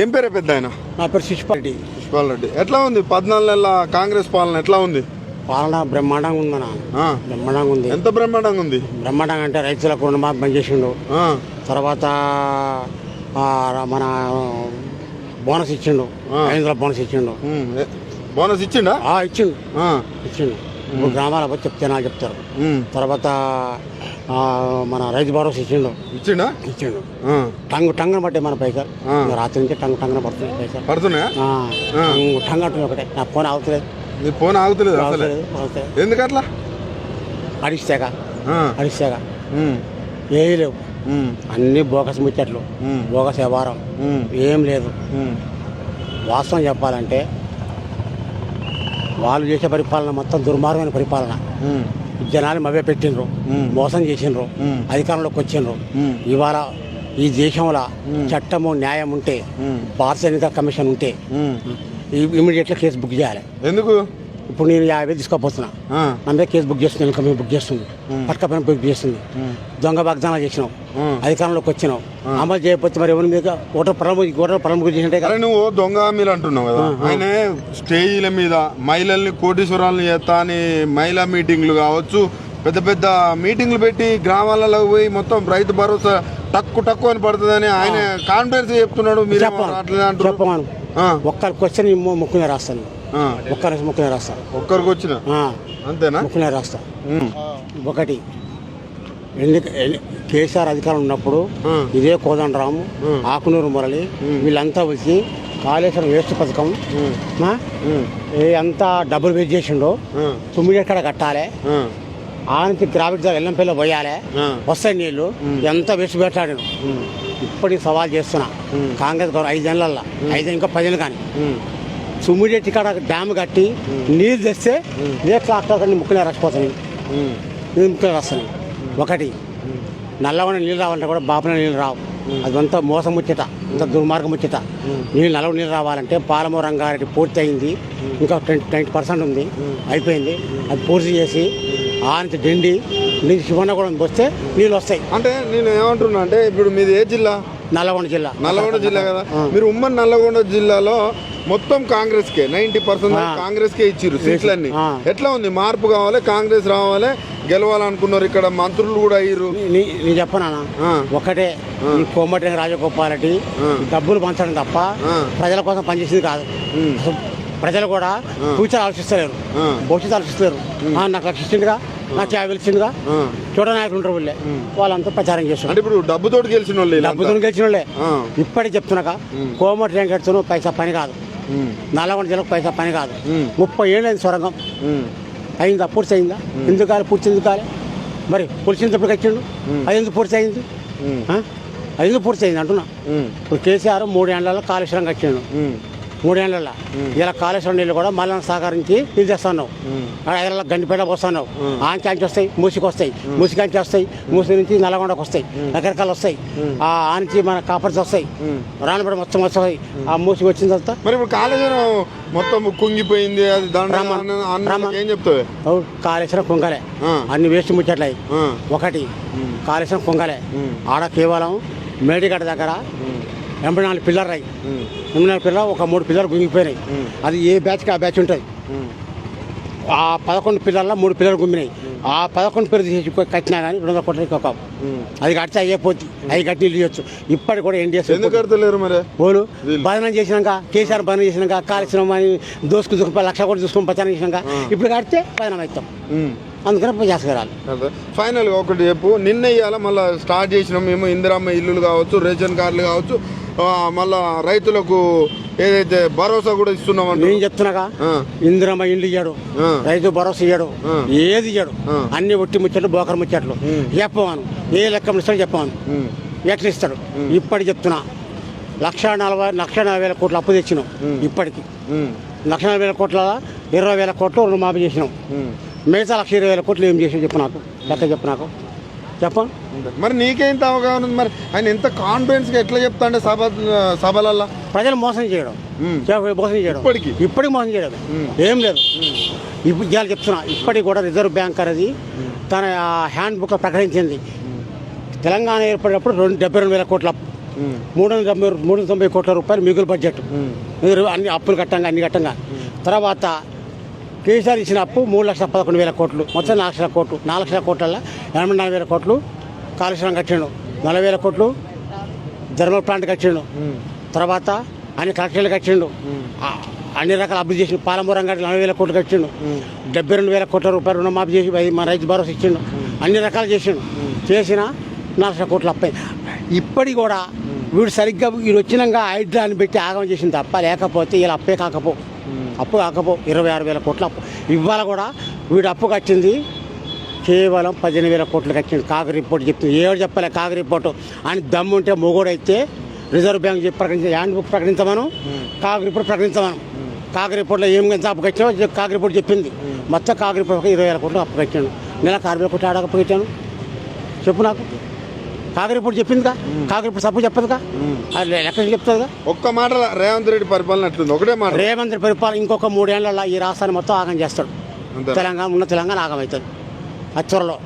ఏం పేరే పెద్ద ఆయన నా పేరు శిశుపారెడ్డి పుష్పాల్ రెడ్డి ఎట్లా ఉంది? పద్నాలుగు నెలల కాంగ్రెస్ పాలన ఎట్లా ఉంది? పాలన బ్రహ్మాండంగా ఉందన్న బ్రహ్మాండంగా ఉంది. ఎంత బ్రహ్మాండంగా ఉంది? బ్రహ్మాండంగా అంటే రైతులకు రుణమాఫీ చేసిండు తర్వాత మన బోనస్ ఇచ్చిండు. ఐదు వందల బోనస్ ఇచ్చిండు. బోనస్ ఇచ్చిండా? ఆ, ఇచ్చిండు. ఇచ్చిండు. గ్రామాల పోయి చెప్తే నాకు చెప్తారు. తర్వాత మన రైతు భరోసా ఇచ్చిండు. ఇచ్చిండా? ఇచ్చిండు. టంగ్ టంగున పట్టే మన పైసలు. రాత్రి నుంచి టంగ్ టంగున పడుతుంది పైసలు. పడుతున్నాయా. టంగ్ అంటుంది ఒకటే. నా ఫోన్ అవుతలేదు నీ ఫోన్ ఆగుతలేదు అవుతలేదు ఎందుకట్లా అడిస్తాక అడిస్తాక ఉమ్, ఏ లేవు. అన్ని బోగస్ ముచ్చట్లు. బోగస్ వ్యవహారం. ఏం లేదు. వాస్తవం చెప్పాలంటే వాళ్ళు చేసే పరిపాలన మొత్తం దుర్మార్గమైన పరిపాలన జనాలు మభ్య పెట్టిండ్రు మ్మ్. మోసం చేసిండ్రు మ్మ్. అధికారంలోకి వచ్చిండ్రు. ఇవాళ ఈ దేశంలో చట్టము న్యాయం ఉంటే. భారత ఎన్నికల కమిషన్ ఉంటే. ఇమీడియట్గా కేసు బుక్ చేయాలి ఎందుకు ఇప్పుడు నేను యాభై తీసుకోపోతున్నా. నా మీద కేసు బుక్ చేస్తుంది మీద బుక్ చేస్తుంది పట్టుకపోయిన బుక్ చేస్తుంది దొంగ వాగ్దానాలు చేసినావు. అధికారంలోకి వచ్చినావు. అమలు చేయకపోతే మరి ఎవరి మీద ఓటర్ ప్రముఖ ఓటర్ ప్రముఖ చేసినట్టే నువ్వు దొంగ హామీలు అంటున్నావు కదా. ఆయన స్టేజీల మీద మహిళల్ని కోటీశ్వరాలను చేస్తా అని మహిళా మీటింగ్లు కావచ్చు పెద్ద పెద్ద మీటింగ్లు పెట్టి గ్రామాలలో పోయి మొత్తం రైతు భరోసా టక్కు టక్కు అని పడుతుందని ఆయన కాన్ఫిడెన్స్ చెప్తున్నాడు మీరు చెప్పమను ఒక్కరి క్వశ్చన్ ముక్కునే రాస్తాను. ఒక్కరి ముక్కునే రాస్తా. ఒక్కరికి వచ్చిన? అంతేనా? ముక్కునే రాస్తా. ఒకటి ఎన్ని- కేసీఆర్ అధికారం ఉన్నప్పుడు. ఇదే కోదండరాము ఆకునూరు మురళి వీళ్ళంతా వచ్చి కాళేశ్వరం వేస్ట్ పథకం అంతా డబ్బులు వేస్ట్ చేసిండో తొమ్మిది ఎక్కడ కట్టాలి. ఆ, ఆ నుంచి గ్రావిడ్ ఎల్లంపల్లి పోయాలి. వస్తాయి నీళ్ళు ఎంత వేస్ట్ పెట్టాడు? ఇప్పటికి సవాల్ చేస్తున్నా. కాంగ్రెస్ గవర్నమెంట్ ఐదు నెలల ఐదు ఇంకా పదిహేను కానీ. ఉమ్, సుమ్మిడెట్టి కాడ డ్యామ్ కట్టి నీళ్ళు తెస్తే ఇదే ట్రాక్టర్ ముక్కునే రచ్చిపోతాయి ఉమ్, ఇది ముక్కునే వస్తాయి ఒకటి నల్లవన నీళ్ళు రావాలంటే కూడా బాపన నీళ్ళు రావు. అదంతా మోసం ముచ్చట అంత దుర్మార్గం ముచ్చట. నీళ్ళు నల్లవ నీళ్ళు రావాలంటే పాలమూరు రంగారెడ్డి పూర్తి అయింది. ఇంకా ట్వంటీ పర్సెంట్ ఉంది. అయిపోయింది. అది పూర్తి చేసి ఆ నుంచి డిండి నుంచి శివన్నగూడెం వస్తే నీళ్ళు వస్తాయి. అంటే నేను ఏమంటున్నా అంటే ఇప్పుడు మీది ఏ జిల్లా? నల్లగొండ జిల్లా. నల్లగొండ జిల్లా కదా. మీరు ఉమ్మడి నల్లగొండ జిల్లాలో మొత్తం కాంగ్రెస్ కే నైన్టీ పర్సెంట్. కాంగ్రెస్ కే ఇచ్చిర్రు సీట్లన్నీ. ఎట్లా ఉంది? మార్పు కావాలి కాంగ్రెస్ రావాలి గెలవాలనుకున్నారు ఇక్కడ మంత్రులు కూడా అయ్యారు నీ నేను చెప్పనా. ఒకటే ఈ కోమటి రాజగోపాల్ రెడ్డి డబ్బులు పంచడం తప్ప. ప్రజల కోసం పనిచేసింది కాదు. ప్రజలు కూడా ఫ్యూచర్ ఆలోచిస్తలేరు. భవిష్యత్తు ఆలోచిస్తలేరు. నాకు లక్ష ఇచ్చిందిగా నాకు యాభై ఇచ్చిందిగా. చూడ నాయకులు ఉంటారు వీళ్ళే. వాళ్ళంతా ప్రచారం చేస్తున్నారు. ఇప్పుడు డబ్బుతోటి గెలిచిన వాళ్ళు. డబ్బుతో గెలిచిన వాళ్ళే. ఇప్పటికి చెప్తున్నాక కోమటి వెంకటతో పైసా పని కాదు. నల్లగొండ జిల్లాకు పైసా పని కాదు. ముప్పై ఏళ్ళు అయింది సొరంగం అయిందా పూర్తి అయిందా ఎందుకు కాలే? పూర్తి ఎందుకు కాలే? మరి పులిసినప్పుడు వచ్చిండు అది ఎందుకు పూర్తి అయింది? అది ఎందుకు పూర్తి అయింది అంటున్నా. ఇప్పుడు కేసీఆర్ మూడేళ్ళలో కాళేశ్వరం కట్టిండు. మూడేళ్ళలో. ఇలా కాళేశ్వరం నీళ్ళు కూడా మళ్ళీ సహకరించి ఇది చేస్తున్నావు. ఐదేళ్ళ గండిపేట వస్తున్నావు ఆంచి వస్తాయి మూసికి వస్తాయి మూసికాంచి వస్తాయి మూసి నుంచి నల్లగొండకు వస్తాయి రకరకాలు వస్తాయి. ఆ ఆంచి మన కాపర్స్ వస్తాయి. రానబడి మొత్తం వస్తాయి. ఆ మూసికి వచ్చిన తర్వాత మరి ఇప్పుడు కాళేశ్వరం మొత్తం కుంగిపోయింది అది. ఏం చెప్తావు? కాళేశ్వరం కుంగలే. అన్ని వేస్ట్ ముచ్చట్లయి. ఒకటి కాళేశ్వరం కుంగలే. ఆడ కేవలం మేడిగడ్డ దగ్గర ఎనభై నాలుగు పిల్లలు రాయి. ఉమ్, ఎనభై నాలుగు పిల్లలు ఒక మూడు పిల్లలు గుంగిపోయినాయి అది ఏ బ్యాచ్కి ఆ బ్యాచ్ ఉంటుంది ఆ పదకొండు పిల్లల్లో మూడు పిల్లలు గుమ్మినాయి. ఆ పదకొండు పిల్లలు తీసి కట్టినా కానీ రెండు వందల కోట్లకి ఒక. అది కడితే అయ్యేపోతుంది అవి కట్టి ఇల్లు ఇవ్వచ్చు. ఇప్పటికి కూడా ఎన్డీఎస్ ఎందుకు కడతలేరు మరి? పోలు. బదనం చేసినాక కేసీఆర్ బదనం చేసినాక కాళేశ్వరం అని దోసుకు దూసుకు లక్ష కోట్లు చూసుకొని ప్రచారం చేసినాక ఇప్పుడు కడితే బదనం అవుతాం. అందుకని చేసుకురాలి అదే. ఫైనల్గా ఒకటి చెప్పు. నిన్న ఇవాళ మళ్ళీ స్టార్ట్ చేసినాం మేము. ఇందిరమ్మ ఇల్లులు కావచ్చు రేషన్ కార్డులు కావచ్చు. మళ్ళా రైతులకు ఏదైతే భరోసా కూడా ఇస్తున్నాం నేను చెప్తున్నాగా? ఇందిరమ్మ ఇండ్లు ఇయ్యాడు. రైతు భరోసా ఇయ్యాడు. ఏది ఇయ్యాడు. అన్ని ఒట్టి ముచ్చట్లు బోకర ముచ్చట్లు. చెప్పవాను ఏ లెక్క ఇస్తాడు చెప్పవాను ఎట్లా ఇస్తాడు? ఇప్పటికి చెప్తున్నా. లక్ష నలభై లక్ష నలభై వేల కోట్లు అప్పు తెచ్చినాం ఇప్పటికి. లక్ష నలభై వేల కోట్ల ఇరవై వేల కోట్లు రుణమాఫీ చేసినాం. మిగతా లక్ష ఇరవై వేల కోట్లు ఏం చేసి చెప్పు నాకు? లెక్క చెప్పు నాకు. చెప్పు. మరి నీకేంత అవగాహన ఉంది? మరి ఆయన ఎంత కాన్ఫిడెన్స్గా ఎట్లా చెప్తా అంటే సభ సభలల్లా? ప్రజలు మోసం చేయడం. మోసం చేయడం. ఇప్పటికి? ఇప్పటికి మోసం చేయడం ఏం లేదు. ఇప్పుడు ఇవాళ చెప్తున్నా ఇప్పటికి కూడా రిజర్వ్ బ్యాంక్ అనేది తన హ్యాండ్ బుక్ ప్రకటించింది. తెలంగాణ ఏర్పడినప్పుడు రెండు డెబ్బై రెండు వేల కోట్ల మూడు వందల తొంభై మూడు వందల తొంభై కోట్ల రూపాయలు మిగులు బడ్జెట్ మీరు అన్ని అప్పులు కట్టంగా అన్ని కట్టంగా. తర్వాత కేసీఆర్ ఇచ్చిన అప్పు మూడు లక్షల పదకొండు వేల కోట్లు. మొత్తం నాలుగు లక్షల కోట్లు. నాలుగు లక్షల కోట్ల ఎనభై నాలుగు వేల కోట్లు. కాళేశ్వరం కట్టిండు. నలభై వేల కోట్లు థర్మల్ ప్లాంట్ కట్టిండు. తర్వాత అన్ని కలెక్టర్లు కట్టిండు. అన్ని రకాల అభివృద్ధి చేసిండు పాలమూరం గట్టి నలభై వేల కోట్లు కట్టిండు. డెబ్బై రెండు వేల కోట్ల రూపాయలు రుణమాఫీ చేసి మన రైతు భరోసా ఇచ్చిండు. అన్ని రకాలు చేసిండు. చేసిన నాలుగు లక్షల కోట్లు అప్పాయి. ఇప్పటికి కూడా వీడు సరిగ్గా వీడు వచ్చినాక హైడ్రాని పెట్టి ఆగం చేసింది తప్ప లేకపోతే ఇలా అప్పే కాకపో. అప్పు కాకపో. ఇరవై ఆరు వేల కోట్ల అప్పు. ఇవాళ కూడా వీడు అప్పు కట్టింది కేవలం పదిహేను వేల కోట్లు కట్టిండు. కాగ రిపోర్ట్ చెప్తుంది ఏడు చెప్పలే కాగ రిపోర్టు. అని దమ్ముంటే మొగోడైతే రిజర్వ్ బ్యాంక్ చెప్పి ప్రకటించ హ్యాండ్ బుక్ ప్రకటించమను కాగ రిపోర్ట్ ప్రకటించమను. కాగ రిపోర్ట్లో ఏం ఎంత అప్పు కట్టామో కాగ రిపోర్ట్ చెప్పింది. మొత్తం కాగ రిపోర్ట్ ఇరవై వేల కోట్లు అప్పు కట్టాను నెలకు అరవై కోట్లు ఆడ అప్పు కట్టాను చెప్పు నాకు. కాగ రిపోర్ట్ చెప్పిందిగా? కాగ రిపోర్ట్ తప్పు చెప్పదుగా? అది లెక్క చెప్తుందిగా? ఒక్క మాట రేవంత్ రెడ్డి పరిపాలన ఎట్లుంది? ఒకటే మాట. రేవంత్ రెడ్డి పరిపాలన ఇంకొక మూడేళ్ళలో ఈ రాష్ట్రాన్ని మొత్తం ఆగం చేస్తాడు. తెలంగాణ ఉన్న తెలంగాణ ఆగమవుతుంది అది త్వరలో